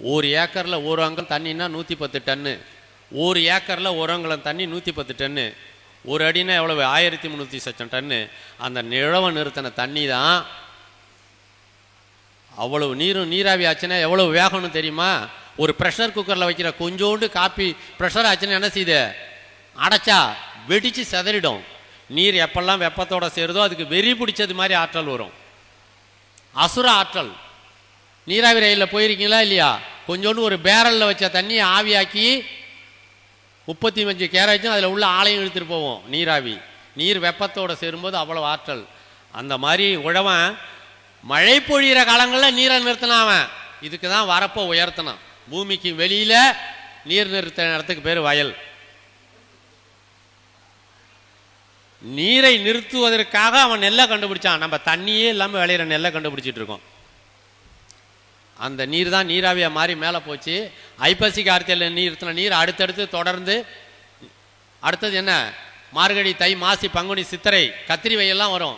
ஒரு ஏக்கரில் ஒரு அங்கல் தண்ணின்னா நூற்றி பத்து டன்னு. ஒரு ஏக்கரில் ஒரு அங்கலம் தண்ணி நூற்றி பத்து டன்னு. ஒரு அடினா எவ்வளவு? ஆயிரத்தி முந்நூற்றி சச்சம் டன்னு. அந்த நிழவ நிறுத்தின தண்ணி தான் அவ்வளவு நீரும் நீராவி ஆச்சுன்னா எவ்வளவு வேகம்னு தெரியுமா? ஒரு ப்ரெஷர் குக்கரில் வைக்கிற கொஞ்சோண்டு காப்பி ப்ரெஷர் ஆச்சுன்னா என்ன செய்யுது? அடைச்சா வெடித்து சிதறிடும். நீர் எப்பெல்லாம் வெப்பத்தோடு சேருதோ அதுக்கு வெறி பிடிச்சது மாதிரி ஆற்றல் வரும். அசுர ஆற்றல். நீராவி ரயிலில் போயிருக்கீங்களா இல்லையா? கொஞ்சோண்டு ஒரு பேரலில் வச்ச தண்ணியை ஆவியாக்கி முப்பத்தி அஞ்சு கேரேஜும் அதில் உள்ள ஆலையும் இழுத்துட்டு போவோம் நீராவி. நீர் வெப்பத்தோடு சேரும்போது அவ்வளோ ஆற்றல். அந்த மாதிரி உழவன் மழை பொழிகிற காலங்களில் நீரை நிறுத்தினான் அவன். இதுக்கு தான் வரப்போ உயர்த்தினான் பூமிக்கு வெளியில் நீர் நிறுத்த இடத்துக்கு பேர் வயல். நீரை நிறுத்துவதற்காக அவன் நெல்லை கண்டுபிடிச்சான். நம்ம தண்ணியே இல்லாமல் விளையிற நெல்லை கண்டுபிடிச்சிட்டு இருக்கோம். அந்த நீர் தான் நீராவியாக மாறி மேலே போச்சு. ஐப்பசி கார்த்தியில் நீர் இருத்தின நீர் அடுத்தடுத்து தொடர்ந்து அடுத்தது என்ன? மார்கழி தை மாசி பங்குனி சித்திரை கத்திரி வெயில்லாம் வரும்.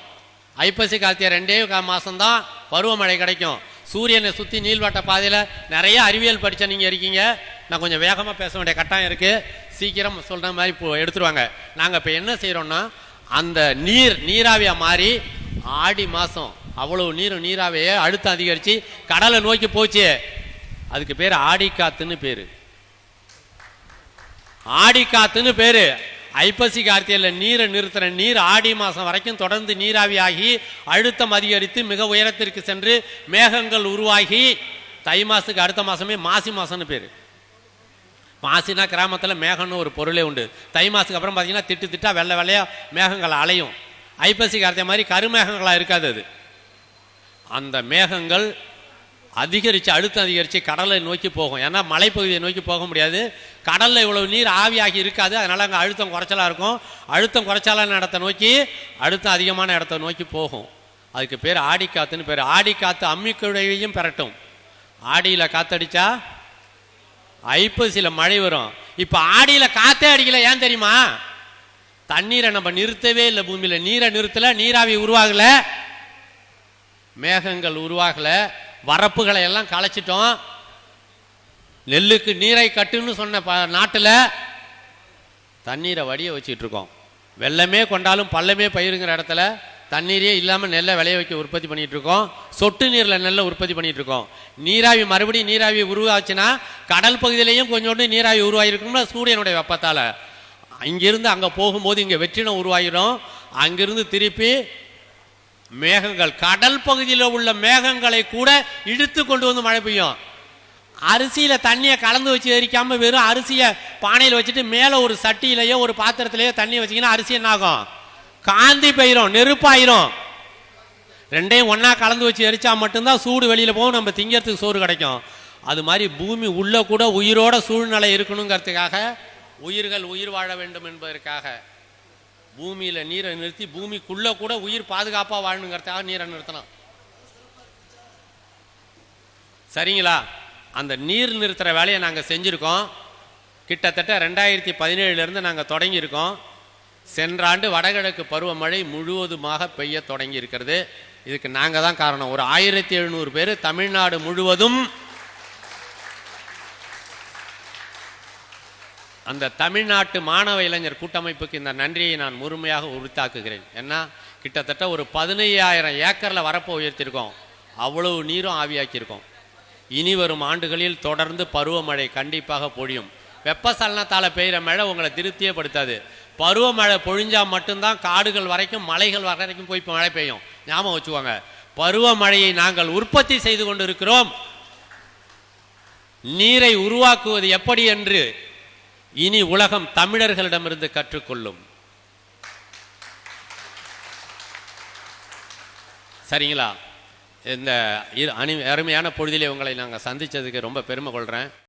ஐப்பசி கார்த்திகை ரெண்டே மாதம்தான் பருவமழை கிடைக்கும். சூரியனை சுற்றி நீள்வட்ட பாதையில் நிறைய அறிவியல் படித்த நீங்கள் இருக்கீங்க. நான் கொஞ்சம் வேகமாக பேச வேண்டிய கட்டாயம் இருக்குது சீக்கிரம் சொல்கிற மாதிரி இப்போ எடுத்துருவாங்க. நாங்கள் இப்போ என்ன செய்கிறோன்னா அந்த நீர் நீராவியாக மாறி ஆடி மாதம் அவ்வளவு நீரும் நீராவியை அழுத்தம் அதிகரித்து கடலை நோக்கி போச்சு. அதுக்கு பேர் ஆடிக்காத்துன்னு பேர். ஆடிக்காத்துன்னு பேர். ஐப்பசி கார்த்திகையில் நீரை நிறுத்துற நீர் ஆடி மாதம் வரைக்கும் தொடர்ந்து நீராவி ஆகி அழுத்தம் அதிகரித்து மிக உயரத்திற்கு சென்று மேகங்கள் உருவாகி தை மாசத்துக்கு அடுத்த மாதமே மாசி மாதம்னு பேர். மாசினா கிராமத்தில் மேகம்னு ஒரு பொருளே உண்டு. தை மாதத்துக்கு அப்புறம் பார்த்தீங்கன்னா திட்டு திட்டா வெள்ளை வெள்ளையாக மேகங்கள் அலையும். ஐப்பசி கார்த்திகை மாதிரி கருமேகங்களாக இருக்காது அது. அந்த மேகங்கள் அதிகரித்து அழுத்தம் அதிகரித்து கடலை நோக்கி போகும். ஏன்னா மலைப்பகுதியை நோக்கி போக முடியாது. கடலில் இவ்வளவு நீர் ஆவியாகி இருக்காது. அதனால் அங்கே அழுத்தம் குறைச்சலாக இருக்கும். அழுத்தம் குறைச்சலான இடத்த நோக்கி? அழுத்தம் அதிகமான இடத்த நோக்கி போகும். அதுக்கு பேர் ஆடிக்காத்துன்னு பேர். ஆடிக்காத்து அம்மிக்குழையையும் பெறட்டும் ஆடியில் காத்தடிச்சா? ஐப்பசியில் மழை வரும். இப்போ ஆடியில் காற்றே அடிக்கல. ஏன் தெரியுமா? தண்ணீரை நம்ம நிறுத்தவே இல்லை பூமியில். நீரை நிறுத்தலை. நீராவி உருவாகலை. மேகங்கள் உருவாகல வரப்புகளை எல்லாம் களைச்சிட்டோம். நெல்லுக்கு நீரை கட்டுன்னு சொன்ன ப நாட்டில் தண்ணீரை வடிய வச்சுட்டு இருக்கோம் வெள்ளமே கொண்டாலும் பள்ளமே பயிருங்கிற இடத்துல தண்ணீரே இல்லாமல் நெல்லை விளைய வைக்க உற்பத்தி பண்ணிகிட்டு இருக்கோம் சொட்டு நீரில் நெல்லை உற்பத்தி பண்ணிகிட்டு இருக்கோம் நீராவி மறுபடியும் நீராவி உருவாச்சுன்னா கடல் பகுதியிலையும் கொஞ்சோண்டு நீராவி உருவாகிருக்கும்ல சூரியனுடைய வெப்பத்தால். அங்கிருந்து அங்கே போகும்போது இங்கே வெற்றினம் உருவாகிடும் அங்கிருந்து திருப்பி மேகங்கள் கடல் பகுதியில் உள்ள மேகங்களை கூட இழுத்து கொண்டு வந்து மழை பெய்யும். அரிசியில் தண்ணியை கலந்து வச்சு எரிக்காமல் வெறும் அரிசியை பானையில் வச்சுட்டு மேலே ஒரு சட்டியிலையோ ஒரு பாத்திரத்திலேயோ தண்ணி வச்சிங்கன்னா அரிசி என்ன ஆகும்? காந்தி பெயிரும் நெருப்பாயிரும். ரெண்டையும் ஒன்றா கலந்து வச்சு எரிச்சா மட்டும்தான் சூடு வெளியில் போகும் நம்ம திங்கிறதுக்கு சோறு கிடைக்கும். அது மாதிரி பூமி உள்ளே கூட உயிரோட சூழ்நிலை இருக்கணுங்கிறதுக்காக உயிர்கள் உயிர் வாழ வேண்டும் என்பதற்காக. பூமியில் நீரை நிறுத்தி பூமிக்குள்ளே கூட உயிர் பாதுகாப்பாக வாழணுங்கிறதுக்காக நீரை நிறுத்தலாம். சரிங்களா? அந்த நீர் நிறுத்துகிற வேலையை நாங்கள் செஞ்சுருக்கோம். கிட்டத்தட்ட ரெண்டாயிரத்தி பதினேழுலேருந்து நாங்கள் தொடங்கியிருக்கோம். சென்ற ஆண்டு வடகிழக்கு பருவமழை முழுவதுமாக பெய்ய தொடங்கி இருக்கிறது இதுக்கு நாங்கள் தான் காரணம். ஒரு ஆயிரத்தி எழுநூறு பேர் தமிழ்நாடு முழுவதும் அந்த தமிழ்நாட்டு மாணவ இளைஞர் கூட்டமைப்புக்கு இந்த நன்றியை நான் முழுமையாக உறுத்தாக்குகிறேன். ஏன்னா கிட்டத்தட்ட ஒரு பதினையாயிரம் ஏக்கரில் வரப்போ உயர்த்தியிருக்கோம் அவ்வளவு நீரும் ஆவியாக்கியிருக்கோம். இனி வரும் ஆண்டுகளில் தொடர்ந்து பருவமழை கண்டிப்பாக பொழியும். வெப்பசலனத்தால் பெய்கிற மழை உங்களை திருப்தியே படுத்தாது. பருவமழை பொழிஞ்சால் மட்டும்தான் காடுகள் வரைக்கும் மலைகள் வரைக்கும் போய் இப்போ மழை பெய்யும். ஞாபகம் வச்சுக்கோங்க. பருவமழையை நாங்கள் உற்பத்தி செய்து கொண்டிருக்கிறோம். நீரை உருவாக்குவது எப்படி என்று இனி உலகம் தமிழர்களிடமிருந்து கற்றுக்கொள்ளும். சரிங்களா? இந்த அனி அருமையான பொழுதிலே உங்களை நாங்கள் சந்திச்சதுக்கு ரொம்ப பெருமை கொள்கிறேன்